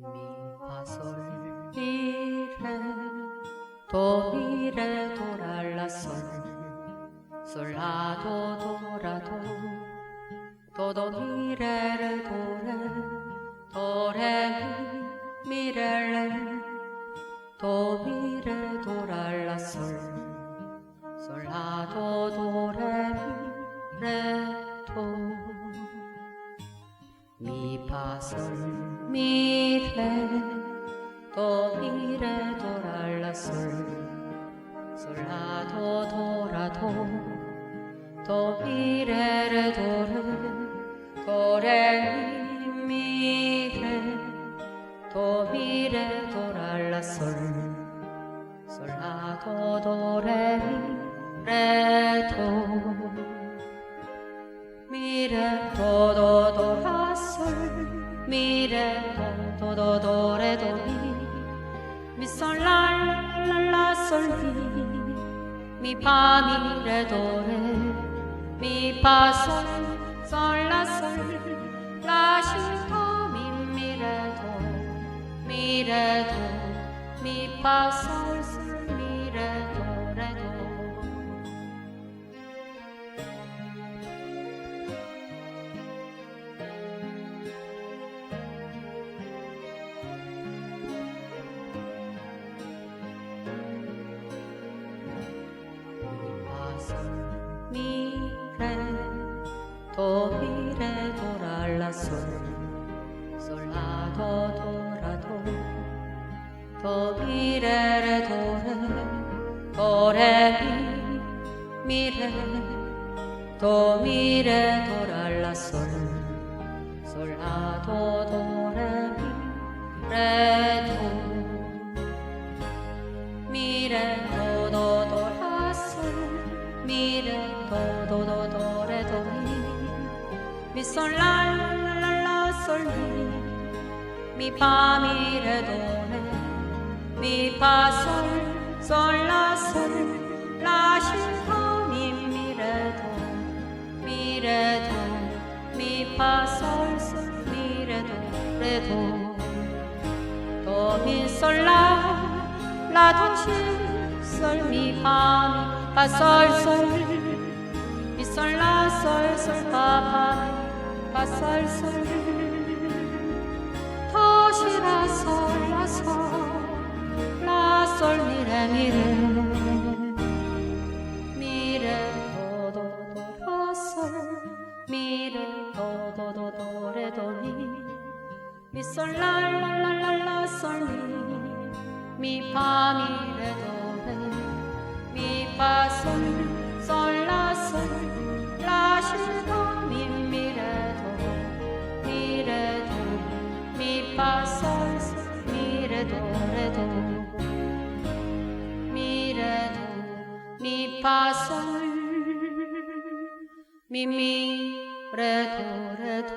미파솔 미레 도 미레 도랄라솔 솔라도 도라도 도도 미레레 도레 도레 미 미레레 도 미레 도랄라솔 솔라도 도레 미레도 미파솔 미레 도 미레 도랄라솔 솔라도 도라도 도 미레레 도레 도레 미레 도 미레 도랄라솔 솔라도 도레 미레도 미 도레 도미 미솔랄랄라 솔미 미파 미레 도레 미파 솔 솔라 솔 라시도 미미레 도미 레 도랄라 솔 솔라도 도라도 도 미레레 도레 도레 미 미레 도 미레 도랄라 솔 솔라도 도레 미 레도 미레 미솔랄랄라 솔미 미파 미레 도레 미파 솔 솔라 솔 라시도 미미레 도 미레 도 미파 솔솔 미레 도레 도. 도미솔라 라도시솔미파 파솔솔 미솔라 솔솔 파파 파솔솔 도시라 솔라 솔라솔 미레 미레 미레 도도도라솔 미레 도도도도레 도미 미솔랄 도 미파 솔 미미 레 도레 도